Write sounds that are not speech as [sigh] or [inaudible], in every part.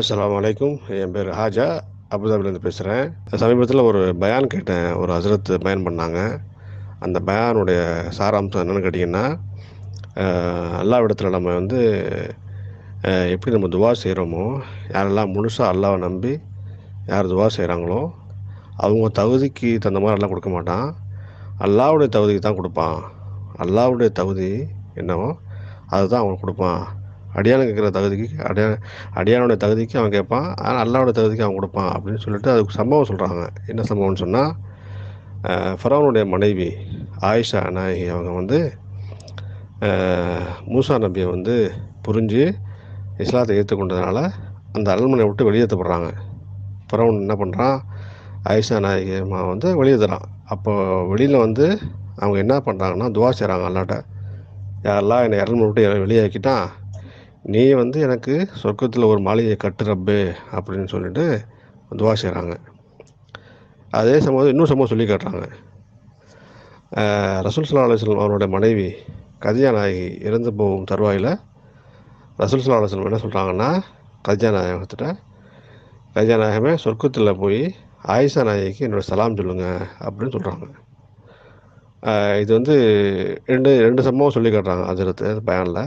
அஸ்லாம் வலைக்கும் என் பேர் ஹாஜா. அபுதாபிலேருந்து பேசுகிறேன் சமீபத்தில் ஒரு பயான் கேட்டேன். ஒரு ஹசரத் பயன் பண்ணாங்க. அந்த பயானுடைய சாராம்சம் என்னென்னு கேட்டிங்கன்னா அல்லாவிடத்தில் நம்ம வந்து எப்படி நம்ம துவா செய்கிறோமோ யாரெல்லாம் முழுசாக அல்லாவை நம்பி யார் துவா செய்கிறாங்களோ அவங்க தகுதிக்கு தகுந்த மாதிரி எல்லாம் கொடுக்க மாட்டான். அல்லாவுடைய தகுதிக்கு தான் கொடுப்பான். அல்லாவுடைய தகுதி என்னவோ அதுதான் அவன் கொடுப்பான். அடியானுக்கு கேட்குற தகுதிக்கு அடியா அடியானோட தகுதிக்கு அவன் கேட்பான் ஆனால் அல்லாவோட தகுதிக்கு அவன் கொடுப்பான் அப்படின்னு சொல்லிட்டு அதுக்கு சம்பவம் சொல்கிறாங்க என்ன சம்பவம்னு சொன்னால் ஃபரவனுடைய மனைவி ஆயிஷா நாயகி அவங்க வந்து மூசா நபியை வந்து புரிஞ்சு இஸ்லாத்தை ஏற்றுக்கொண்டதுனால அந்த அரண்மனையை விட்டு வெளியேற்றப்படுறாங்க. ஃபரவன் என்ன பண்ணுறான் ஆயிஷா நாயகி அம்மா வந்து வெளியேற்றுறான் அப்போ வெளியில் வந்து அவங்க என்ன பண்ணுறாங்கன்னா துவா செய்கிறாங்க அல்லாட்ட. யாரெல்லாம் என்னை அரண்மனை விட்டு வெளியாக்கிட்டான் நீ வந்து எனக்கு சொர்க்கத்தில் ஒரு மாளிகையை கட்டுறப்பு அப்படின்னு சொல்லிட்டு துவா செய்கிறாங்க அதே சம்பவம் இன்னும் சம்பவம் சொல்லி காட்டுறாங்க. ரசூல் சல்லா அலுவலம் அவருடைய மனைவி கதியா நாயகி இறந்து போகும் தருவாயில் ரசூல் சல்லா அலுவலம் என்ன சொல்கிறாங்கன்னா கதியா நாயகத்திட்ட கதியா நாயகமே சொர்க்கத்தில் போய் ஆயிஷா நாயகிக்கு என்னோடய சலாம் சொல்லுங்கள் அப்படின்னு சொல்கிறாங்க இது வந்து ரெண்டு ரெண்டு சம்பவம் சொல்லி காட்டுறாங்க அஜரத்து பயனில்.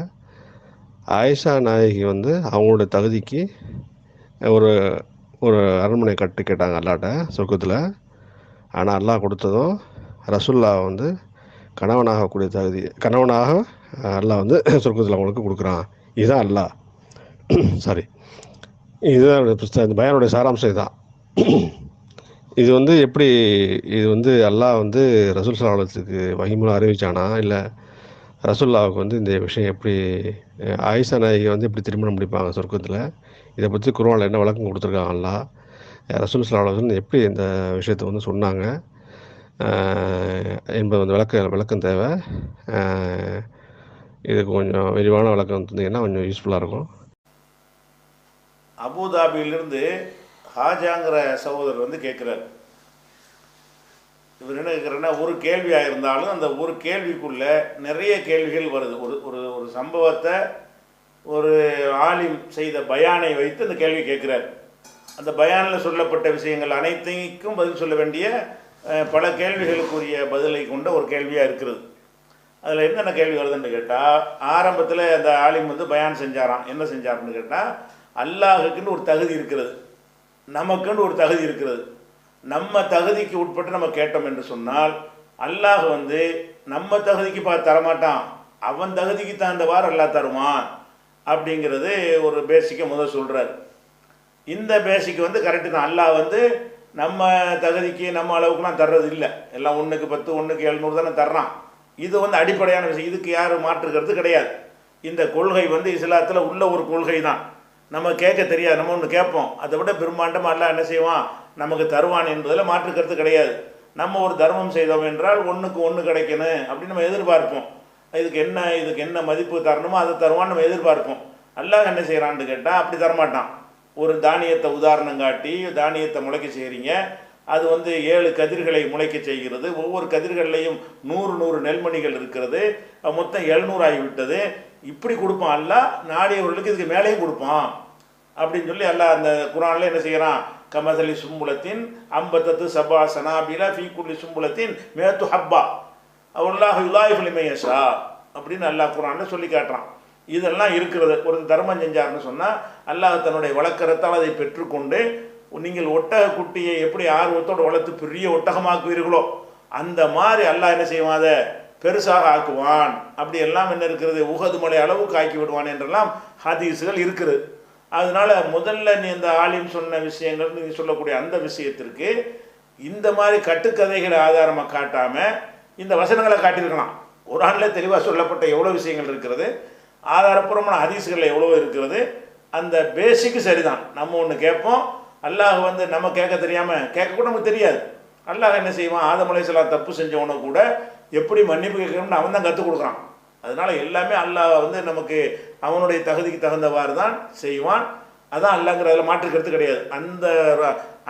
ஆயிஷா நாயகி வந்து அவங்களோட தகுதிக்கு ஒரு ஒரு அரண்மனை கட்டு கேட்டாங்க அல்லாட்ட சொர்க்கத்தில். ஆனால் அல்லாஹ் கொடுத்ததும் ரசுல்லா வந்து கணவனாகக்கூடிய தகுதி கணவனாக அல்லாஹ் வந்து சொர்க்கத்தில் அவங்களுக்கு கொடுக்குறான். [clears throat] இதுதான் அல்லாஹ். சாரி இதுதான் என்னோட இந்த பயனுடைய சாராம்சம் இதுதான் [clears throat] இது வந்து எப்படி இது வந்து அல்லாஹ் வந்து ரசூல் சலாலத்துக்கு வகிமுறை அறிவிச்சானா இல்லை ரசுல்லாவுக்கு வந்து இந்த விஷயம் எப்படி அஹ், ஆயிஷா நாயகி வந்து எப்படி திருமணம் முடிப்பாங்க சொர்க்கத்தில்? இதை பற்றி குருவானில் என்ன விளக்கம் கொடுத்துருக்காங்களா ரசூல் சலாஹன் எப்படி இந்த விஷயத்தை வந்து சொன்னாங்க? என்பது வந்து விளக்க விளக்கம் தேவை. இது இதுக்கு கொஞ்சம் விரிவான விளக்கம் தந்தீங்கன்னா கொஞ்சம் யூஸ்ஃபுல்லாக இருக்கும். அபுதாபியிலிருந்து ஹாஜாங்கிற சகோதரர் வந்து கேட்குறாரு. இவர் என்ன கேட்குறேன்னா ஒரு கேள்வியாக இருந்தாலும் அந்த ஒரு கேள்விக்குள்ள நிறைய கேள்விகள் வருது. ஒரு ஒரு ஒரு சம்பவத்தை ஒரு ஆலிம் செய்த பயானை வைத்து அந்த கேள்வி கேட்குறாரு அந்த பயானில் சொல்லப்பட்ட விஷயங்கள் அனைத்தைக்கும் பதில் சொல்ல வேண்டிய பல கேள்விகளுக்குரிய பதிலை கொண்ட ஒரு கேள்வியாக இருக்கிறது. அதில் என்னென்ன கேள்வி வருதுன்னு கேட்டால் ஆரம்பத்தில் அந்த ஆலிம் வந்து பயான் செஞ்சாராம். என்ன செஞ்சார்னு கேட்டால் அல்லாஹுக்குன்னு ஒரு தகுதி இருக்கிறது. நமக்குன்னு ஒரு தகுதி இருக்கிறது. நம்ம தகுதிக்கு உட்பட்டு நம்ம கேட்டோம் என்று சொன்னால் அல்லாஹ் வந்து நம்ம தகுதிக்கு பா தரமாட்டான். அவன் தகுதிக்கு தகுந்தவாறு அல்லா தருவான் அப்படிங்கிறது ஒரு பேசிக்கை முதல் சொல்கிறார் இந்த பேசிக் வந்து கரெக்டு தான். அல்லாஹ் வந்து நம்ம தகுதிக்கு நம்ம அளவுக்குலாம் தர்றது இல்லை. எல்லாம் ஒன்றுக்கு பத்து ஒன்றுக்கு எழுநூறு தானே தர்றான். இது வந்து அடிப்படையான விஷயம். இதுக்கு யாரும் மாற்றுக்கிறது கிடையாது. இந்த கொள்கை வந்து இஸ்லாத்தில் உள்ள ஒரு கொள்கை தான் நம்ம கேட்க தெரியாது. நம்ம ஒன்று கேட்போம். அதை விட பிரம்மாண்டமாக எல்லாம் என்ன செய்வான்? நமக்கு தருவான் என்பதில் மாற்றுக்கிறது கிடையாது. நம்ம ஒரு தர்மம் செய்தோம் என்றால் ஒன்றுக்கு ஒன்று கிடைக்கணும் அப்படின்னு நம்ம எதிர்பார்ப்போம். இதுக்கு என்ன இதுக்கு என்ன மதிப்பு தரணுமோ அதை தருவான்னு நம்ம எதிர்பார்ப்போம். அல்லாஹ் என்ன செய்கிறான்னு கேட்டால் அப்படி தரமாட்டான். ஒரு தானியத்தை உதாரணம் காட்டி தானியத்தை முளைக்க செய்கிறீங்க அது வந்து ஏழு கதிர்களை முளைக்க செய்கிறது. ஒவ்வொரு கதிர்கள்லையும் நூறு நூறு நெல்மணிகள் இருக்கிறது. மொத்தம் எழுநூறு ஆகிவிட்டது. இப்படி கொடுப்பான் அல்ல நாடியவர்களுக்கு இதுக்கு மேலேயும் கொடுப்பான். அப்படின்னு சொல்லி எல்லாம் அந்த குரானில் என்ன செய்கிறான் கமதலி சும்புலத்தின் அம்பத்தத்து சபா சனாபில ஃபீக்குள்ளி சும்புலத்தின் மேத்து ஹப்பா. அல்லாஹ் யுலாயிஃபுலிமையஷா அப்படின்னு அல்லாஹ் குரானில் சொல்லி காட்டுறான். இதெல்லாம் இருக்கிறது. ஒரு தர்மம் செஞ்சார்னு சொன்னால் அல்லாஹ் தன்னுடைய வழக்கரத்தால் அதை பெற்றுக்கொண்டு நீங்கள் ஒட்டக குட்டியை எப்படி ஆர்வத்தோடு வளர்த்து பெரிய ஒட்டகமாக்குவீர்களோ அந்த மாதிரி அல்லாஹ் என்ன செய்வான் அதை பெருசாக ஆக்குவான். அப்படி எல்லாம் என்ன இருக்கிறது? உகது மலை அளவுக்கு ஆக்கி விடுவான் என்றெல்லாம் ஹதீஸுகள் இருக்குது. அதனால முதல்ல நீ இந்த ஆலிம் சொன்ன விஷயங்கள் நீ சொல்லக்கூடிய அந்த விஷயத்திற்கு இந்த மாதிரி கட்டுக்கதைகளை ஆதாரமாக காட்டாமல் இந்த வசனங்களை காட்டியிருக்கலாம். குரானில் தெளிவாக சொல்லப்பட்ட எவ்வளோ விஷயங்கள் இருக்கிறது ஆதாரப்பூர்வமான ஹதீஸ்களில் எவ்வளோ இருக்கிறது அந்த பேசிக்கு சரிதான். நம்ம ஒன்று கேட்போம் அல்லாஹ் வந்து நம்ம கேட்க தெரியாமல் கேட்க கூட நமக்கு தெரியாது. அல்லாஹ் என்ன செய்வான்? ஆதம் அலைஹிஸ்ஸலாம் தப்பு செஞ்சவனை கூட எப்படி மன்னிப்பு கேட்கணும்னு அவன் தான் கற்றுக் கொடுக்குறான். அதனால எல்லாமே அல்லாஹ் வந்து நமக்கு அவனுடைய தகுதிக்கு தகுந்தவாறு தான் செய்வான். அதான் அல்லாங்கிறதுல மாற்றுக்கிறது கிடையாது. அந்த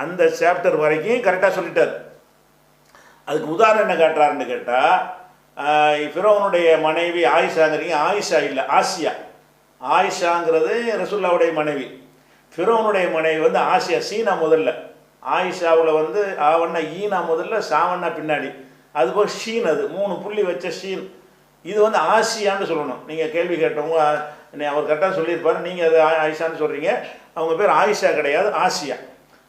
அந்த சாப்டர் வரைக்கும் கரெக்டாக சொல்லிட்டார். அதுக்கு உதாரணம் என்ன காட்டுறாருன்னு கேட்டால் ஃபிரோனுடைய மனைவி ஆயிஷாங்கிறீங்க ஆயிஷா இல்லை ஆசியா. ஆயிஷாங்கிறது ரசுல்லாவுடைய மனைவி. ஃபிரோனுடைய மனைவி வந்து ஆசியா சீனா முதல்ல. ஆயிஷாவில் வந்து ஆவண்ணா ஈனா முதல்ல சாவண்ணா பின்னாடி. அதுபோல் ஷீன் அது மூணு புள்ளி வச்ச ஷீன். இது வந்து ஆசியான்னு சொல்லணும். நீங்கள் கேள்வி கேட்டவங்க அவர் கரெக்டாக சொல்லியிருப்பார். நீங்கள் அது ஆயிஷான்னு சொல்கிறீங்க அவங்க பேர் ஆயிஷா கிடையாது ஆசியா.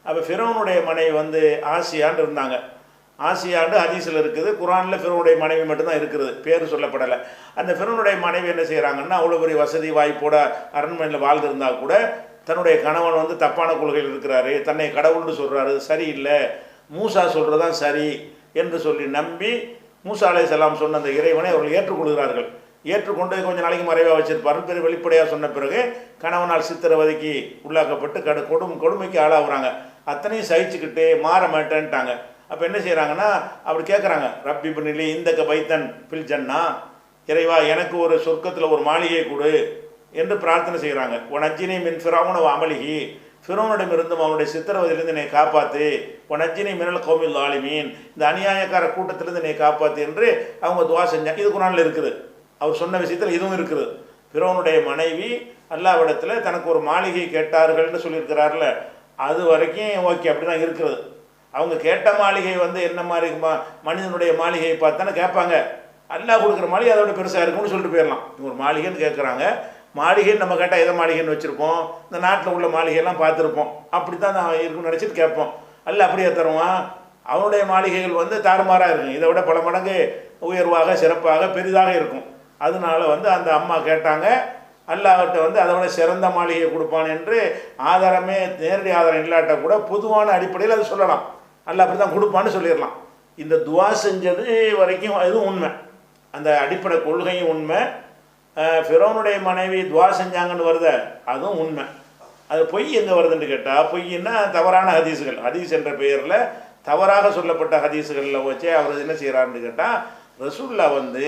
அப்போ ஃபிரோனுடைய மனைவி வந்து ஆசியான்னு இருந்தாங்க. ஆசியாண்டு ஹதீஸில் இருக்குது. குரானில் ஃபிரோனுடைய மனைவி மட்டும்தான் இருக்குது. பேர் சொல்லப்படலை. அந்த ஃபிரோனுடைய மனைவி என்ன செய்கிறாங்கன்னா அவ்வளோ பெரிய வசதி வாய்ப்போட அரண்மனையில் வாழ்ந்திருந்தா கூட தன்னுடைய கணவன் வந்து தப்பான கொள்கையில் இருக்கிறாரு. தன்னை கடவுள்னு சொல்கிறாரு சரியில்லை. மூசா சொல்கிறது தான் சரி என்று சொல்லி நம்பி மூசா அலைஹிஸ்ஸலாம் சொன்ன அந்த இறைவனை அவர்கள் ஏற்றுக்கொள்கிறார்கள். ஏற்றுக்கொண்டு கொஞ்சம் நாளைக்கு மறைவாக வச்சிருப்பார்கள் பெரிய வெளிப்படையாக சொன்ன பிறகு கணவனால் சித்திரவதைக்கு உள்ளாக்கப்பட்டு கடு கொடும் கொடுமைக்கு ஆளாகுறாங்க. அத்தனையும் சகிச்சுக்கிட்டு மாற மாட்டேன்ட்டாங்க. அப்போ என்ன செய்கிறாங்கன்னா அப்படி கேட்குறாங்க ரப்பி பண்ணிலி இந்த க பைத்தன் பில் ஜன்னா இறைவா எனக்கு ஒரு சொர்க்கத்தில் ஒரு மாளிகையை கொடு என்று பிரார்த்தனை செய்கிறாங்க உனஜினி மின் ஃபிராவுன அமலிகி ஃபிரோனிடமிருந்தும் அவனுடைய சித்திரவதையிலிருந்து என்னை காப்பாத்து. உனஜினி மினல் கோமில் ஆலிமீன் இந்த அநியாயக்கார கூட்டத்திலிருந்து என்னை காப்பாத்து என்று அவங்க துவா செஞ்சாங்க இது குரானில் இருக்குது. அவர் சொன்ன விஷயத்தில் இதுவும் இருக்குது. பிறவனுடைய மனைவி அல்லாவிடத்தில் தனக்கு ஒரு மாளிகை கேட்டார்கள்னு சொல்லியிருக்கிறார்ல அது வரைக்கும் ஓகே அப்படி தான் இருக்கிறது. அவங்க கேட்ட மாளிகை வந்து என்ன மாதிரி மா மனிதனுடைய மாளிகையை பார்த்தானே கேட்பாங்க. அல்லாஹ் கொடுக்குற மாளிகை அதோட பெருசாக இருக்கும்னு சொல்லிட்டு போயிடலாம் இவங்க ஒரு மாளிகைன்னு கேட்குறாங்க. மாளிகைன்னு நம்ம கேட்டால் எதை மாளிகைன்னு வச்சுருப்போம்? இந்த நாட்டில் உள்ள மாளிகையெல்லாம் பார்த்துருப்போம். அப்படி தான் நான் இருக்குன்னு நினச்சிட்டு கேட்போம். அல்ல அப்படியே தருவான். அவனுடைய மாளிகைகள் வந்து தாறுமாறாக இருக்கும். இதை விட பல மடங்கு உயர்வாக சிறப்பாக பெரிதாக இருக்கும். அதனால வந்து அந்த அம்மா கேட்டாங்க அல்லாஹ்கிட்ட வந்து அதை விட சிறந்த மாளிகையை கொடுப்பான் என்று ஆதாரமே நேரடி ஆதாரம் இல்லாட்ட கூட பொதுவான அடிப்படையில் அது சொல்லலாம். அல்ல அப்படி தான் கொடுப்பான்னு சொல்லிடலாம். இந்த துவா செஞ்சது வரைக்கும் இதுவும் உண்மை. அந்த அடிப்படை கொள்கையும் உண்மை. ஃபிரோனுடைய மனைவி துவா செஞ்சாங்கன்னு வருத அதுவும் உண்மை. அது பொய் எங்கே வருதுன்னு கேட்டால் பொய்ன்னா தவறான ஹதீஸுகள். ஹதீஸ் என்ற பெயரில் தவறாக சொல்லப்பட்ட ஹதீஸுகளில் வச்சு அவர் என்ன செய்கிறாருன்னு கேட்டால் ரசூல்லா வந்து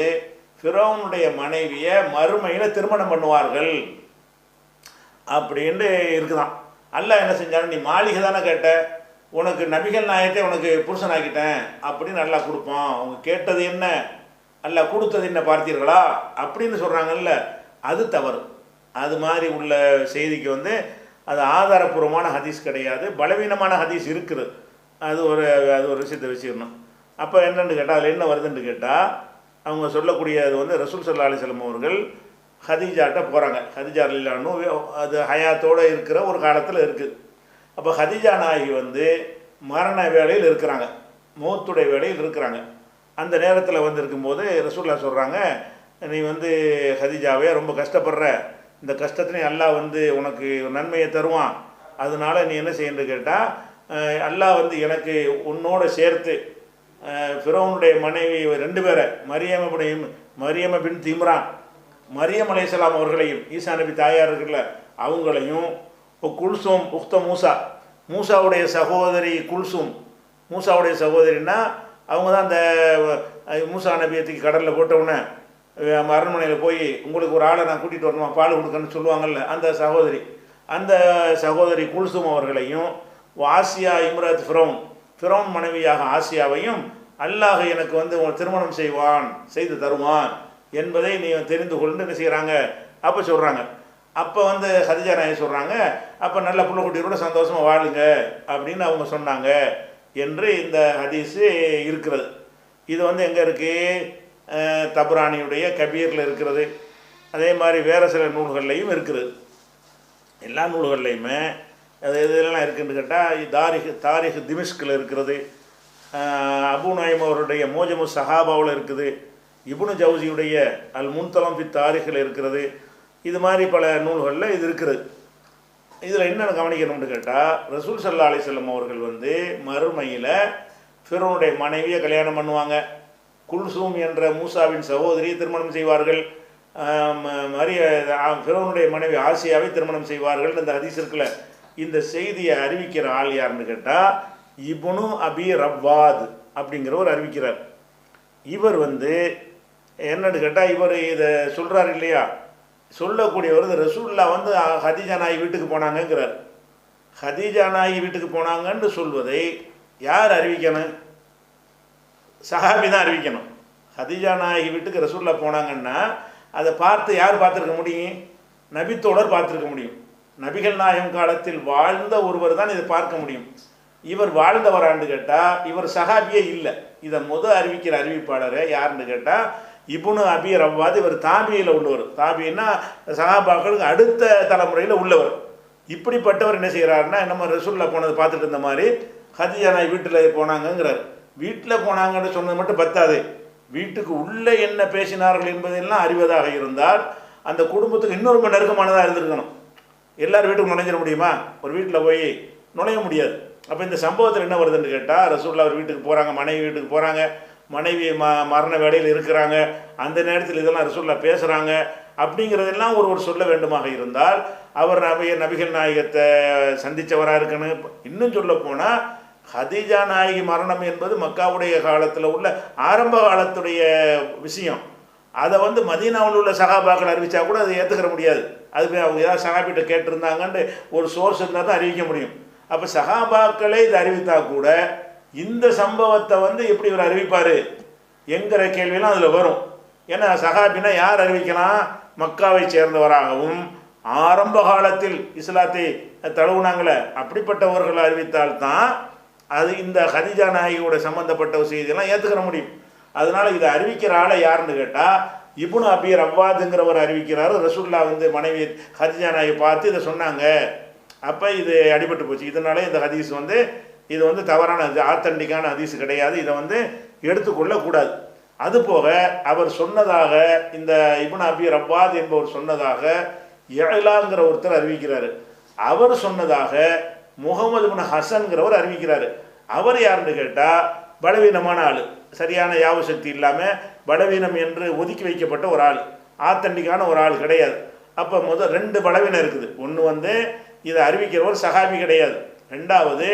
ஃபிரௌனுடைய மனைவியை மறுமையில் திருமணம் பண்ணுவார்கள். அப்படின்ட்டு இருக்குதான். அல்ல என்ன செஞ்சாலும் நீ மாளிகை தானே கேட்ட? உனக்கு நபிகள் நாயத்தை உனக்கு புருஷனாக்கிட்டேன் அப்படின்னு நல்லா கொடுப்பான் அவங்க கேட்டது என்ன? அல்ல கொடுத்தது என்ன பார்த்தீர்களா? அப்படின்னு சொல்கிறாங்கல்ல அது தவறு. அது மாதிரி உள்ள செய்திக்கு வந்து அது ஆதாரபூர்வமான ஹதீஸ் கிடையாது. பலவீனமான ஹதீஸ் இருக்குது. அது ஒரு அது ஒரு விஷயத்தை வச்சுக்கணும். அப்போ என்னென்னு கேட்டால் அதில் என்ன வருதுன்னு கேட்டால் அவங்க சொல்லக்கூடியது வந்து ரசூல் சல்லா அலிஸ்லம் அவர்கள் ஹதீஜாட்ட போகிறாங்க ஹதிஜா இல்லான்னு அது ஹயாத்தோடு இருக்கிற ஒரு காலத்தில் இருக்குது அப்போ ஹதிஜா நாயகி வந்து மரண வேலையில் இருக்கிறாங்க. மௌத்துடைய வேலையில் இருக்கிறாங்க. அந்த நேரத்தில் வந்து இருக்கும்போது ரசூல்லா சொல்கிறாங்க நீ வந்து ஹதிஜாவே ரொம்ப கஷ்டப்படுற. இந்த கஷ்டத்துலையும் அல்லாஹ் வந்து உனக்கு நன்மையை தருவான். அதனால நீ என்ன செய்யணுன்னு கேட்டால் அல்லாஹ் வந்து எனக்கு உன்னோட சேர்த்து ஃபிரோனுடைய மனைவி ரெண்டு பேரை மரியம பின் மரியம பின் திம்ரான் மரியம் அலைஹிஸ்ஸலாம் அவர்களையும் ஈசா நபி தாயார் இருக்குல்ல அவங்களையும் இப்போ குல்சும் உக்த மூசா மூசாவுடைய சகோதரி குல்சும் மூசாவுடைய சகோதரின்னா அவங்க தான் அந்த மூசா நபியத்துக்கு கடலில் போட்டவுடனே அரண்மனையில் போய் உங்களுக்கு ஒரு ஆளை நான் கூட்டிகிட்டு வரணுமா? பால் கொடுக்கணும்னு சொல்லுவாங்கல்ல அந்த சகோதரி. அந்த சகோதரி குல்சும் அவர்களையும் வாசியா இம்ரத் ஃப்ரௌன் ஃபிரௌன் மனைவியாக ஆசியாவையும் அல்லாஹ் எனக்கு வந்து உன் திருமணம் செய்வான் செய்து தருவான் என்பதை நீ தெரிந்து கொண்டு என்ன செய்கிறாங்க அப்போ சொல்கிறாங்க அப்போ வந்து ஹதிஜா நாயகி சொல்கிறாங்க அப்போ நல்ல புள்ள சந்தோஷமாக வாழுங்க அப்படின்னு அவங்க சொன்னாங்க என்று இந்த ஹதீஸு இருக்கிறது. இது வந்து எங்கே இருக்குது தபுராணியுடைய கபீரில் இருக்கிறது. அதே மாதிரி வேறு சில நூல்கள்லையும் இருக்குது. எல்லா நூல்கள்லையுமே அது இதெல்லாம் இருக்குன்னு கேட்டால் தாரிக் தாரிக் திமிஷ்கில் இருக்கிறது அபு நயம் அவருடைய மோஜமு சஹாபாவில் இருக்குது. இபுனு ஜவுசியுடைய அல் முன்தலம் பி தாரிகில் இருக்கிறது இது மாதிரி பல நூல்களில் இது இருக்குது. இதில் என்னென்ன கவனிக்கணும்னு கேட்டால் ரசூல் சல்லா அலிசல்லம் அவர்கள் வந்து மறுமையில் ஃபிரோனுடைய மனைவியை கல்யாணம் பண்ணுவாங்க. குல்சூம் என்ற மூசாவின் சகோதரியை திருமணம் செய்வார்கள். மரிய ஃபிரோனுடைய மனைவி ஆசியாவை திருமணம் செய்வார்கள். இந்த ஹதீஸ் இருக்குல்ல இந்த செய்தியை அறிவிக்கிற ஆள் யாருன்னு கேட்டால் இபுனு அபி ரவ்வாத் அப்படிங்கிறவர் அறிவிக்கிறார். இவர் வந்து என்னன்னு கேட்டால் இவர் இதை சொல்கிறார் இல்லையா? சொல்லக்கூடியவர் இந்த ரசூல்லா வந்து ஹதீஜா நாய் வீட்டுக்கு போனாங்கங்கிறார். ஹதீஜா நாய் வீட்டுக்கு போனாங்கன்னு சொல்வதை யார் அறிவிக்கணும்? சஹாபி தான் அறிவிக்கணும். ஹதீஜா நாயகி வீட்டுக்கு ரசூல்லா போனாங்கன்னா அதை பார்த்து யார் பார்த்துருக்க முடியும்? நபித்தோடர் பார்த்துருக்க முடியும். நபிகள் நாயகம் காலத்தில் வாழ்ந்த ஒருவர் தான் இதை பார்க்க முடியும். இவர் வாழ்ந்தவரான்னு கேட்டால் இவர் சஹாபியே இல்லை. இதை முத அறிவிக்கிற அறிவிப்பாளரே யாருன்னு கேட்டால் இபுனு அபி ரவ்வாது இவர் தாபியில் உள்ளவர். தாபின்னா சஹாபாக்களுக்கு அடுத்த தலைமுறையில் உள்ளவர். இப்படிப்பட்டவர் என்ன செய்கிறாருன்னா நம்ம ரசூல்லா போனதை பார்த்துட்டு இருந்த மாதிரி ஹதியா நாய் வீட்டில் போனாங்கங்கிறார். வீட்டில் போனாங்கன்னு சொன்னது மட்டும் பத்தாது. வீட்டுக்கு உள்ளே என்ன பேசினார்கள் என்பதெல்லாம் அறிவதாக இருந்தால் அந்த குடும்பத்துக்கு இன்னொரு நெருக்கமானதாக இருந்திருக்கணும். எல்லார் வீட்டுக்கும் நுழைஞ்சிட முடியுமா? ஒரு வீட்டில் போய் நுழைய முடியாது. அப்போ இந்த சம்பவத்தில் என்ன வருதுன்னு கேட்டால் ரசூல்லா அவர் வீட்டுக்கு போகிறாங்க மனைவி வீட்டுக்கு போகிறாங்க மனைவி ம மரண வேலையில் இருக்கிறாங்க அந்த நேரத்தில் இதெல்லாம் ரசூல்லா பேசுகிறாங்க அப்படிங்கிறதெல்லாம் ஒருவர் சொல்ல வேண்டுமாக இருந்தால் அவர் நபிய நபிகள் நாயகத்தை சந்தித்தவராக இருக்கணும். இன்னும் சொல்ல போனால் ஹதீஜா நாயகி மரணம் என்பது மக்காவுடைய காலத்தில் உள்ள ஆரம்ப காலத்துடைய விஷயம். அதை வந்து மதீனாவில் உள்ள சகாபாக்கள் அறிவித்தா கூட அதை ஏற்றுக்கிற முடியாது. அதுக்கு அவங்க ஏதாவது சகாபிட்ட கேட்டிருந்தாங்கன்னு ஒரு சோர்ஸ் இருந்தால் தான் அறிவிக்க முடியும். அப்போ சகாபாக்களே இதை அறிவித்தா கூட இந்த சம்பவத்தை வந்து எப்படி இவர் அறிவிப்பார் என்கிற கேள்வியெல்லாம் அதில் வரும். ஏன்னா சகாபினா யார் அறிவிக்கலாம்? மக்காவை சேர்ந்தவராகவும் ஆரம்ப காலத்தில் இஸ்லாத்தை தழுவுனாங்களே. அப்படிப்பட்டவர்கள் அறிவித்தால்தான் அது இந்த ஹதிஜா நாயகியோட சம்பந்தப்பட்ட செய்தியெல்லாம் ஏற்றுக்கிற முடியும். அதனால இதை அறிவிக்கிற ஆளை யாருன்னு கேட்டால் இப்னு அபி ரவ்வாதுங்கிறவர் அறிவிக்கிறார். ரசூல்லா வந்து மனைவி ஹதிஜா நாயை பார்த்து இதை சொன்னாங்க. அப்போ இது அடிபட்டு போச்சு. இதனால இந்த ஹதீஸ் வந்து இது வந்து தவறான ஆத்தண்டிக்கான ஹதீஸ் கிடையாது. இதை வந்து எடுத்துக்கொள்ளக்கூடாது. அதுபோக அவர் சொன்னதாக இந்த இபுன் அபி ரவ்வாத் என்பவர் சொன்னதாக ஏலாங்கிற ஒருத்தர் அறிவிக்கிறார். அவர் சொன்னதாக முகமது பின் ஹசன்கிறவர் அறிவிக்கிறார். அவர் யாருன்னு கேட்டால் பலவீனமான ஆள். சரியான யாவு சக்தி இல்லாமல் பலவீனம் என்று ஒதுக்கி வைக்கப்பட்ட ஒரு ஆள். ஆத்தண்டிக்கான ஒரு ஆள் கிடையாது. அப்போ முதல் ரெண்டு பலவீனம் இருக்குது. ஒன்று வந்து இதை அறிவிக்கிறவர் சகாபி கிடையாது. ரெண்டாவது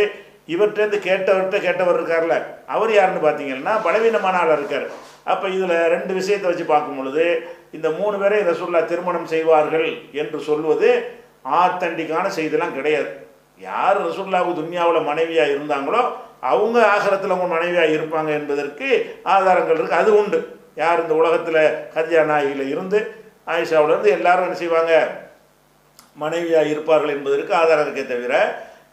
இவர்கிட்டருந்து கேட்டவர்கிட்ட கேட்டவர் இருக்கார்ல. அவர் யாருன்னு பார்த்தீங்கன்னா பலவீனமான ஆளாக இருக்கார். அப்போ இதில் ரெண்டு விஷயத்தை வச்சு பார்க்கும் பொழுது இந்த மூணு பேரை ரசூல்லா திருமணம் செய்வார்கள் என்று சொல்வது ஆத்தண்டிக்கான செய்திலாம் கிடையாது. யார் ரசூல்லாவுக்கு துன்யாவில் மனைவியாக இருந்தாங்களோ அவங்க ஆகரத்தில் அவங்க மனைவியாக இருப்பாங்க என்பதற்கு ஆதாரங்கள் இருக்குது அது உண்டு. யார் இந்த உலகத்தில் ஹத்யா நாயகியில் இருந்து ஆயிஷாவிலேருந்து எல்லாரும் என்ன செய்வாங்க? மனைவியாக இருப்பார்கள் என்பதற்கு ஆதாரம் இருக்கே தவிர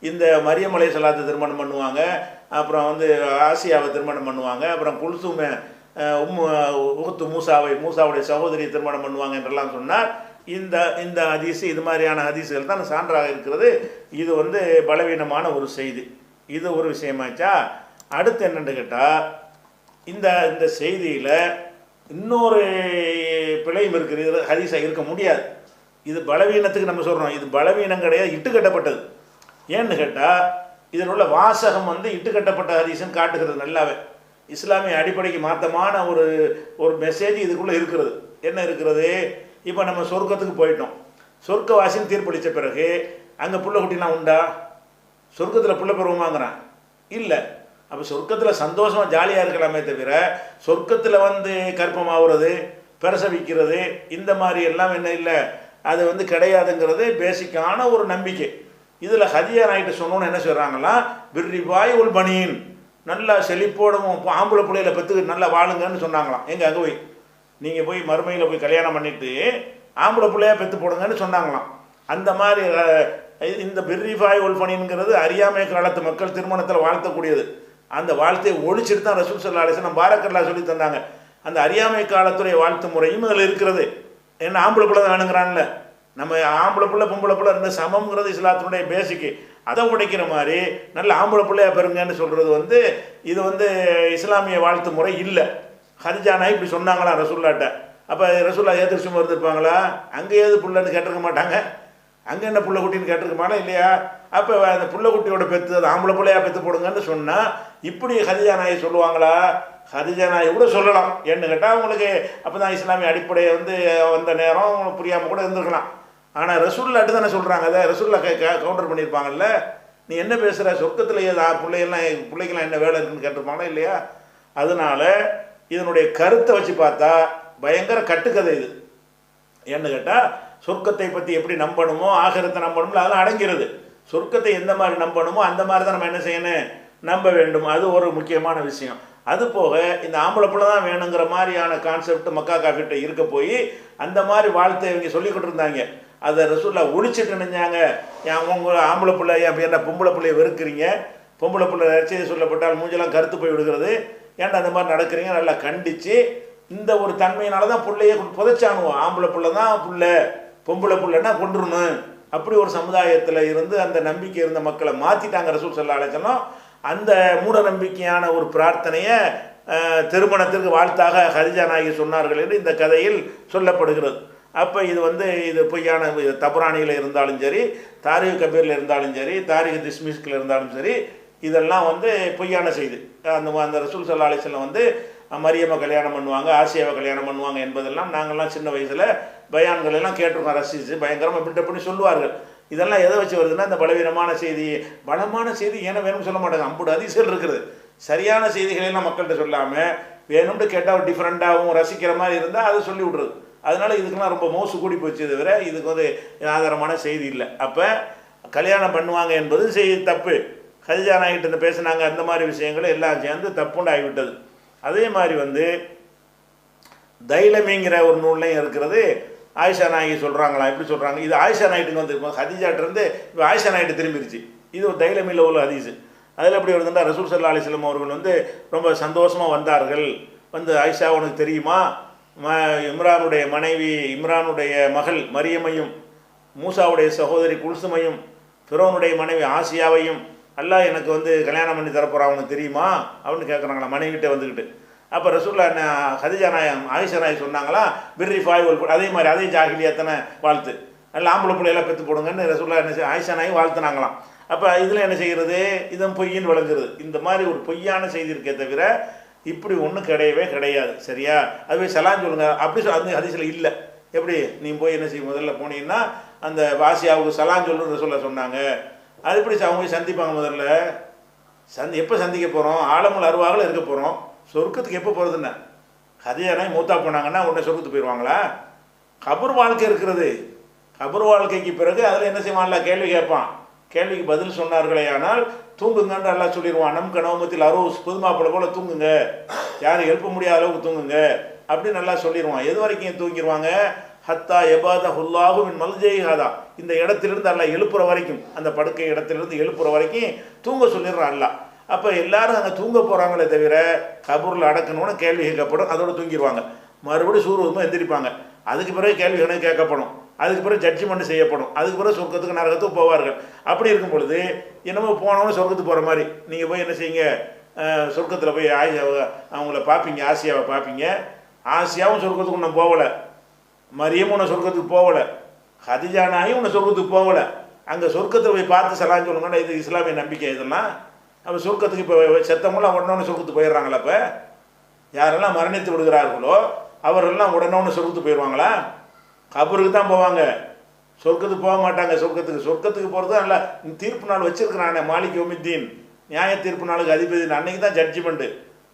இந்த மரியமலை சலாத்தை திருமணம் பண்ணுவாங்க அப்புறம் வந்து ஆசியாவை திருமணம் பண்ணுவாங்க அப்புறம் குல்சுமை உம்மு உகுத்து மூசாவை மூசாவுடைய சகோதரியை திருமணம் பண்ணுவாங்க என்றெல்லாம் சொன்னால் இந்த இந்த அதிசு இது மாதிரியான அதிசுகள் தான் சான்றாக இருக்கிறது. இது வந்து பலவீனமான ஒரு செய்தி. இது ஒரு விஷயமாச்சா? அடுத்து என்னென்னு கேட்டால் இந்த இந்த செய்தியில் இன்னொரு பிழையும் இருக்கிறது இது ஹதீஸாக இருக்க முடியாது. இது பலவீனத்துக்கு நம்ம சொல்கிறோம் இது பலவீனம் கிடையாது இட்டுக்கட்டப்பட்டது ஏன்னு கேட்டால் இதில் உள்ள வாசகம் வந்து இட்டுக்கட்டப்பட்ட ஹதீஸ்ன்னு காட்டுகிறது நல்லாவே. இஸ்லாமிய அடிப்படைக்கு மாற்றமான ஒரு ஒரு மெசேஜ் இதுக்குள்ளே இருக்கிறது. என்ன இருக்கிறது? இப்போ நம்ம சொர்க்கத்துக்கு போயிட்டோம். சொர்க்கவாசின்னு தீர்ப்பளித்த பிறகு அங்கே புள்ள குட்டிலாம் உண்டா? சொர்க்கத்தில் புள்ள பருவமாங்கிறான் இல்லை. அப்போ சொர்க்கத்தில் சந்தோஷமாக ஜாலியாக இருக்கலாமே தவிர சொர்க்கத்தில் வந்து கற்பமாகிறது பிரசவிக்கிறது இந்த மாதிரி எல்லாம் என்ன இல்லை. அது வந்து கிடையாதுங்கிறது பேசிக்கான ஒரு நம்பிக்கை. இதில் ஹதியா நாயிட்டு சொன்னோன்னு என்ன சொல்கிறாங்களா பிர்ரிபாய் உல் பனியின் நல்லா செழிப்போடவும் ஆம்பளை பிள்ளையில பெற்று நல்லா வாழுங்கன்னு சொன்னாங்களாம். எங்கள் அங்கே போய்? நீங்கள் போய் மறுமையில் போய் கல்யாணம் பண்ணிவிட்டு ஆம்பளை பிள்ளையா பெற்று போடுங்கன்னு சொன்னாங்களாம். அந்த மாதிரி இந்த பிர்ரிஃபாய் உல் அறியாமை காலத்து மக்கள் திருமணத்தில் வாழ்த்தக்கூடியது. அந்த வாழ்த்தையை ஒழிச்சிட்டு தான் ரசூல் சல்லா அலிஸ்லாம் பாரக்கல்லா சொல்லி தந்தாங்க. அந்த அறியாமை காலத்துடைய வாழ்த்து முறையும் அதில் இருக்கிறது. என்ன ஆம்பளை பிள்ளை தான் வேணுங்கிறான்ல. நம்ம ஆம்பளை பிள்ளை பொம்பளை பிள்ளை ரெண்டு சமம்ங்கிறது இஸ்லாத்தினுடைய பேசிக்கு அதை உடைக்கிற மாதிரி நல்ல ஆம்பளை பிள்ளையாக பெறுங்கன்னு சொல்கிறது வந்து இது வந்து இஸ்லாமிய வாழ்த்து முறை இல்லை. ஹரிஜானா இப்படி சொன்னாங்களா ரசூல்லாட்ட? அப்போ ரசூல்லா ஏற்று இருந்திருப்பாங்களா? அங்கே ஏது புள்ளன்னு கேட்டிருக்க மாட்டாங்க. அங்கே என்ன புள்ள குட்டின்னு கேட்டிருக்கமானா இல்லையா? அப்போ அந்த புள்ள குட்டியோட பெற்று அது ஆம்பளை பிள்ளையா பெற்று போடுங்கன்னு சொன்னால் இப்படி ஹதிஜா நாயை சொல்லுவாங்களா? ஹரிஜா நாயை கூட சொல்லலாம். ஏன்னு கேட்டால் அவங்களுக்கு அப்போ தான் இஸ்லாமிய அடிப்படையை வந்து வந்த நேரம் புரியாமல் கூட இருந்திருக்கலாம். ஆனால் ரசூல்லாட்டு தானே சொல்கிறாங்க அதை ரசூல்லா கவுண்டர் பண்ணியிருப்பாங்கல்ல? நீ என்ன பேசுகிற சொர்க்கத்தில் ஏதா பிள்ளைகள்லாம் பிள்ளைக்கெல்லாம் என்ன வேலை இருக்குன்னு கேட்டிருப்பாங்களா இல்லையா? அதனால் இதனுடைய கருத்தை வச்சு பார்த்தா பயங்கர கட்டுக்கதை இது. ஏன்னு கேட்டால் சொர்க்கத்தை பற்றி எப்படி நம்பணுமோ ஆகரத்தை நம்பணுமோ அதெல்லாம் அடங்கிறது. சொர்க்கத்தை எந்த மாதிரி நம்பணுமோ அந்த மாதிரி தான் நம்ம என்ன செய்யணும்? நம்ப வேண்டும். அது ஒரு முக்கியமான விஷயம். அது போக இந்த ஆம்பளை பிள்ளை தான் வேணுங்கிற மாதிரியான கான்செப்ட் மக்கா காஃபிட்ட இருக்க போய் அந்த மாதிரி வாழ்த்தை இவங்க சொல்லிக்கிட்டு இருந்தாங்க. அதை ரசூல்லா ஒழிச்சிட்டு நினைஞ்சாங்க என் அவங்க ஆம்பளை பிள்ளை என் என்ன பொம்பளை பிள்ளைய வெறுக்கிறீங்க? பொம்பளை பிள்ளை செய்தி சொல்லப்பட்டால் மூஞ்செல்லாம் கருத்து போய் விடுகிறது. ஏன்டா அந்த மாதிரி நடக்கிறீங்க? நல்லா கண்டித்து இந்த ஒரு தன்மையினால தான் பிள்ளைய புதைச்சானுவோம் ஆம்பளை பிள்ளை தான் புள்ள பொம்பளை பிள்ளைன்னா கொண்டுருணும் அப்படி ஒரு சமுதாயத்தில் இருந்து அந்த நம்பிக்கை இருந்த மக்களை மாற்றிட்டாங்க ரசூல் சொல்ல அலைச்சலம் அந்த மூட நம்பிக்கையான ஒரு பிரார்த்தனையை திருமணத்திற்கு வாழ்த்தாக ஹரிஜா நாயகி சொன்னார்கள் என்று இந்த கதையில் சொல்லப்படுகிறது. அப்போ இது வந்து இது பொய்யான தபுராணியில் இருந்தாலும் சரி தாரிக கபீரில் இருந்தாலும் சரி தாரிக திஸ்மிஸ்கில் இருந்தாலும் சரி இதெல்லாம் வந்து பொய்யான செய்தி. அந்த அந்த ரசூல் சல்லா அலிஸ்லாம் வந்து மரியம்மை கல்யாணம் பண்ணுவாங்க ஆசியாவை கல்யாணம் பண்ணுவாங்க என்பதெல்லாம் நாங்கள்லாம் சின்ன வயசில் பயான்கள் எல்லாம் கேட்டிருக்கோம் ரசித்து பயங்கரமாக பில்டப் பண்ணி சொல்லுவார்கள். இதெல்லாம் எதை வச்சு வருதுன்னா இந்த பலவீனமான செய்தி. பலமான செய்தி ஏன்னா வேணும்னு சொல்ல மாட்டாங்க. அம்புடு அதிசயம் இருக்கிறது சரியான செய்திகளெல்லாம் மக்கள்கிட்ட சொல்லாமல் வேணும்னு கேட்டால் டிஃப்ரெண்ட்டாகவும் ரசிக்கிற மாதிரி இருந்தால் அதை சொல்லி விட்றது. அதனால் இதுக்கெல்லாம் ரொம்ப மோசு கூடி போச்சு தவிர இதுக்கு வந்து ஆதாரமான செய்தி இல்லை. அப்போ கல்யாணம் பண்ணுவாங்க என்பது செய்தி தப்பு. ஹரிஜா நாய்கிட்ட பேசினாங்க அந்த மாதிரி விஷயங்கள் எல்லாம் சேர்ந்து தப்புண்டு ஆகிவிட்டது அதே மாதிரி வந்து தைலமிங்கிற ஒரு நூல்லையும் இருக்கிறது. ஆயிஷா நாயகி சொல்கிறாங்களா எப்படி சொல்கிறாங்க இது ஆயிஷா நாயிட்டுக்கு வந்து ஹதிஜாட்டிருந்து இப்போ ஆயிஷா நாயிட்டு திரும்பிடுச்சு இது ஒரு தைலமில்ல உள்ள ஹதீஸு. அதில் எப்படி வருதுன்னா ரசூல் சல்லா அலிஸ்லம் அவர்கள் வந்து ரொம்ப சந்தோஷமாக வந்தார்கள். வந்து ஆயிஷா உனக்கு தெரியுமா? ம இம்ரானுடைய மனைவி இம்ரானுடைய மகள் மரியமையும் மூசாவுடைய சகோதரி குல்சுமையும் ஃபிரோனுடைய மனைவி ஆசியாவையும் அல்லா எனக்கு வந்து கல்யாணம் பண்ணி தரப்போகிறான் அவனுக்கு தெரியுமா? அப்படின்னு கேட்குறாங்களா மனைவிட்டே வந்துக்கிட்டு அப்போ ரசூல்லா என்ன ஹதிஜா நாயம் ஆயிஷா நாய் சொன்னாங்களா பிர்ரி ஃபாய் அதே மாதிரி அதே ஜாகிலியாத்தனை வாழ்த்து. நல்ல ஆம்பளை பிள்ளையெல்லாம் பெற்று போடுங்கன்னு ரசூல்லா என்ன செய்ய ஆயிஷா நாய் வாழ்த்துனாங்களாம். அப்போ இதில் என்ன செய்கிறது இதன் பொய்யின் விளங்குறது. இந்த மாதிரி ஒரு பொய்யான செய்தி இருக்கே தவிர இப்படி ஒன்றும் கிடையவே கிடையாது. சரியா? அதுவே சலான் சொல்லுங்க. அப்படி சொ- அது ஹதீஸில் இல்லை. எப்படி? நீ போய் என்ன செய்ய முதல்ல போனீங்கன்னா அந்த வாசியாவுக்கு சலான் சொல்லுன்னு சொல்ல சொன்னாங்க. அது எப்படி அவங்க போய் சந்திப்பாங்க முதல்ல? சந்தி எப்போ சந்திக்க போகிறோம் ஆலமுல் அருவாகல இருக்க போகிறோம் சொர்க்கத்துக்கு எப்போ போகிறதுன்னு ஹதியானா மூத்தா போனாங்கன்னா உடனே சொர்க்கத்துக்கு போயிடுவாங்களா கபர் வாழ்க்கை இருக்கிறது. கபர் வாழ்க்கைக்கு பிறகு அதில் என்ன செய்வான்ல கேள்வி கேட்பான். கேள்விக்கு பதில் சொன்னார்களே ஆனால் தூங்குங்கன்னு எல்லாம் சொல்லிடுவான். நம் கனவமத்தில் அரோஸ் புதுமாப்பிள்ளை போல தூங்குங்க. யாரும் எழுப்ப முடியாத அளவுக்கு தூங்குங்க. அப்படின்னு நல்லா சொல்லிடுவான். எது வரைக்கும் தூங்கிடுவாங்க ஹத்தா எபாத ஹுல்லாஹு மின் இந்த இடத்திலிருந்து அல்ல எழுப்புற வரைக்கும் அந்த படுக்கை இடத்திலிருந்து எழுப்புற வரைக்கும் தூங்க சொல்லிடுறான் அல்ல அப்போ எல்லாரும் அங்கே தூங்க போகிறாங்களே தவிர கபூரில் அடக்கணும்னு கேள்வி கேட்கப்படும் அதோடு தூங்கிடுவாங்க. மறுபடியும் சூரியமாக எந்திரிப்பாங்க. அதுக்கு பிறகு கேள்வி கணக்கு கேட்கப்படும். அதுக்கு பிறகு ஜட்ஜ்மெண்ட் செய்யப்படும். அதுக்கு பிறகு சொர்க்கத்துக்கு நரகத்துக்கு போவார்கள். அப்படி இருக்கும் பொழுது என்னமோ போனவனே சொர்க்கத்துக்கு போகிற மாதிரி நீங்கள் போய் என்ன செய்யுங்க? சொர்க்கத்தில் போய் ஆய் அவங்கள பார்ப்பீங்க ஆசியாவை பார்ப்பீங்க ஆசியாவும் சொர்க்கத்துக்கு இன்னும் போகலை. மரியமும் உன்னை சொர்க்கத்துக்கு போகலை. ஹதிஜானாயும் உன்னை சொர்க்கத்துக்கு போகலை. அங்கே சொர்க்கத்தில் போய் பார்த்து சலான்னு சொல்லுங்கன்னா இது இஸ்லாமிய நம்பிக்கை இதெல்லாம். அப்போ சொர்க்கத்துக்கு இப்போ செத்தவங்களாம் உடனே சொர்க்கத்துக்கு போயிடுறாங்களா இப்போ யாரெல்லாம் மரணித்து விடுகிறார்களோ அவரெல்லாம் உடனே சொர்க்கத்துக்கு போயிடுவாங்களா? கபருக்கு தான் போவாங்க. சொர்க்கத்துக்கு போக மாட்டாங்க சொர்க்கத்துக்கு. சொர்க்கத்துக்கு போகிறது நல்ல தீர்ப்பு நாள் வச்சுருக்கிறானே மாலிக் யோமித்தீன். நியாய தீர்ப்பு நாளுக்கு அதிபதி. அன்னைக்கு தான் ஜட்ஜ்மெண்ட்டு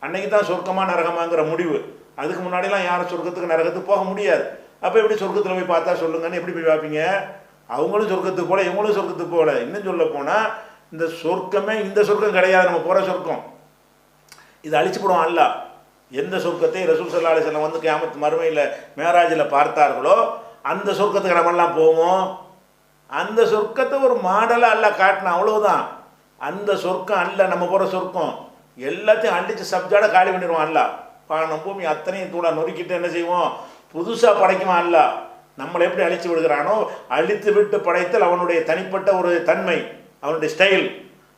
அன்னைக்கு தான் சொர்க்கமாக நரகமாங்கிற முடிவு. அதுக்கு முன்னாடிலாம் யாரும் சொர்க்கத்துக்கு நரகத்துக்கு போக முடியாது. அப்போ எப்படி சொர்க்கத்தில் போய் பார்த்தா சொல்லுங்கன்னு எப்படி போய் பார்ப்பீங்க? அவங்களும் சொர்க்கத்துக்கு போகல இவங்களும் சொர்க்கத்துக்கு போகல இன்னும் சொல்ல போனால் இந்த சொர்க்கமே இந்த சொர்க்கம் கிடையாது. நம்ம போகிற சொர்க்கம். இது அழிச்சு போடுவோம் அல்ல. எந்த சொர்க்கத்தை ரசூல் சல்லா அலிஸ்லாம் வந்து கியாமத் மறுமையில் மேராஜில் பார்த்தார்களோ அந்த சொர்க்கத்துக்கு நம்மெல்லாம் போவோம். அந்த சொர்க்கத்தை ஒரு மாடலாக அல்ல காட்டினா அவ்வளோதான் அந்த சொர்க்கம் அல்ல நம்ம போகிற சொர்க்கம். எல்லாத்தையும் அழிச்சு சப்ஜாட காலி பண்ணிடுவோம் அல்ல. பானம் பூமி அத்தனையும் தூளாக நொறுக்கிட்டு என்ன செய்வோம்? புதுசாக படைக்குவான் அல்ல? நம்மளை எப்படி அழித்து விடுகிறானோ அழித்து விட்டு படைத்தல் அவனுடைய தனிப்பட்ட ஒரு தன்மை அவனுடைய ஸ்டைல்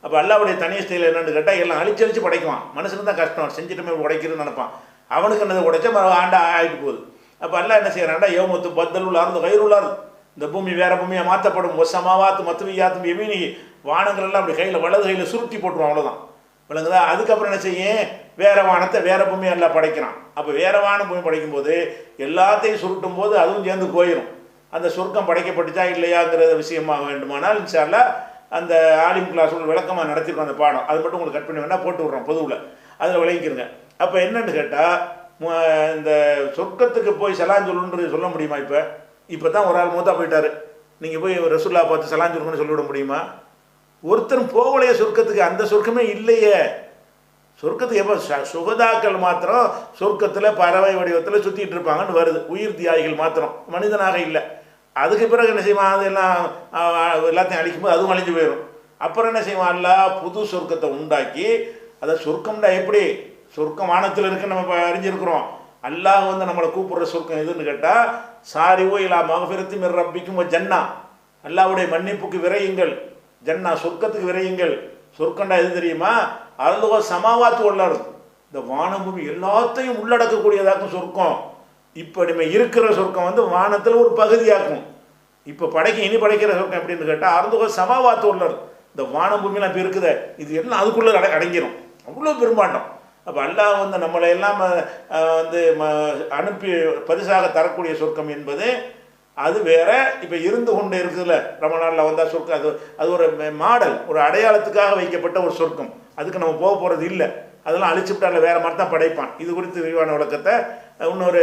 அப்போ அல்லாவுடைய தனி ஸ்டைல் என்னன்னு கேட்டால் எல்லாம் அழிச்சு அழிச்சு படைக்குவான். மனுஷனுக்கு தான் கஷ்டம். செஞ்சுட்டுமே உடைக்கிறதுன்னு நினைப்பான். அவனுக்கு என்னது உடைச்சா மறு ஆண்டா ஆகிட்டு போகுது. அப்போ அல்லா என்ன செய்கிறான்டா யோமத்து பத்தல் உள்ளார்ந்து கயிறுள்ளார் இந்த பூமி வேற பூமியை மாற்றப்படும் ஒசமாவாத்து மத்துவியாத்தும் எமீனி வானங்கள் எல்லாம் அப்படி கையில் வலது கையில் சுருட்டி போட்டுருவோம் அவ்வளோதான் விளங்குதா? அதுக்கப்புறம் என்ன செய்யும்? வேற வானத்தை வேற பூமியை எல்லாம் படைக்கிறான். அப்போ வேற வானம் பூமி படைக்கும்போது எல்லாத்தையும் சுருட்டும் போது அதுவும் சேர்ந்து போயிடும் அந்த சுருக்கம் படைக்கப்பட்டுச்சா இல்லையாங்கிற விஷயமாக வேண்டுமானால் இன்ஷால்லா அந்த ஆலிம் கிளாஸ் விளக்கமாக நடத்திருக்கோம் அந்த பாடம். அது மட்டும் உங்களுக்கு கட் பண்ணி வேணால் போட்டு விட்றோம் பொதுவில். அதில் விளங்கிக்கிறங்க அப்போ என்னென்னு கேட்டால் இந்த சொர்க்கத்துக்கு போய் சலான் சொல்லுன்றது சொல்ல முடியுமா இப்போ? இப்போ தான் ஒரு ஆள் மூத்தா போயிட்டார். நீங்கள் போய் ரசுல்லா பார்த்து சலான் சொல்லுங்கன்னு சொல்லிவிட முடியுமா? ஒருத்தரும் போகலையே சொர்க்கத்துக்கு. அந்த சொர்க்கமே இல்லையே. சொர்க்கத்துக்கு எப்போ ச- சுகதாக்கள் மாத்திரம் சொர்க்கத்தில் பறவை வடிவத்தில் சுற்றிட்டு இருப்பாங்கன்னு வருது. உயிர் தியாகிகள் மாத்திரம். மனிதனாக இல்லை. அதுக்கு பிறகு என்ன செய்வான்? அதெல்லாம் எல்லாம் எல்லாத்தையும் அழிக்கும்போது அதுவும் அழிஞ்சு போயிடும் அப்புறம் என்ன செய்வான்? அல்லாஹ் புது சொர்க்கத்தை உண்டாக்கி அதை சொர்க்கம்டா எப்படி? சொர்க்கம் வானத்தில் இருக்குன்னு நம்ம அறிஞ்சிருக்கிறோம். அல்லாஹ் வந்து நம்மளை கூப்பிடுற சொர்க்கம் எதுன்னு கேட்டால் சாரிவோ இல்லா மகபிரத்தி மிர் ரப்பிக்கும் ஜன்னா. அல்லாவுடைய மன்னிப்புக்கு விரையுங்கள். ஜன்னா சொர்க்கத்துக்கு விரையுங்கள். சொர்க்கண்டா எது தெரியுமா? அருளுவ சமாவாத்து உள்ளார் இந்த வானபூமி எல்லாத்தையும் உள்ளடக்கக்கூடியதாக்கும் சொர்க்கம். இப்போ நம்ம இருக்கிற சொர்க்கம் வந்து வானத்தில் ஒரு பகுதியாக்கும். இப்போ படைக்க இனி படைக்கிற சொர்க்கம் எப்படின்னு கேட்டால் அருந்துக சமாவாத்து உள்ளார் இந்த வானபூமியில் இப்போ இருக்குத. இது எல்லாம் அதுக்குள்ளே அட அடங்கிடும் அவ்வளோ பெரும்பாண்டம் அப்போ அல்லாஹ் வந்து நம்மளை எல்லாம் வந்து ம- அனுப்பி பரிசாக தரக்கூடிய சொர்க்கம் என்பது அது வேற. இப்போ இருந்து கொண்டு இருக்குதுல்ல. ரமணானில் வந்தால் சொர்க்கம் அது அது ஒரு மாடல் ஒரு அடையாளத்துக்காக வைக்கப்பட்ட ஒரு சொர்க்கம். அதுக்கு நம்ம போக போகிறது இல்லை. அதெல்லாம் அழிச்சுவிட்டால வேறு மாதிரி தான் படைப்பான். இது குறித்து விரிவான விளக்கத்தை இன்னொரு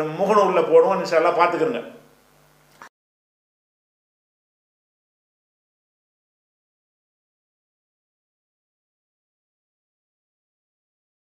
நம்ம முகநூலில் போடுவோம். இன்ஷால்லாம் பார்த்துக்கிறோங்க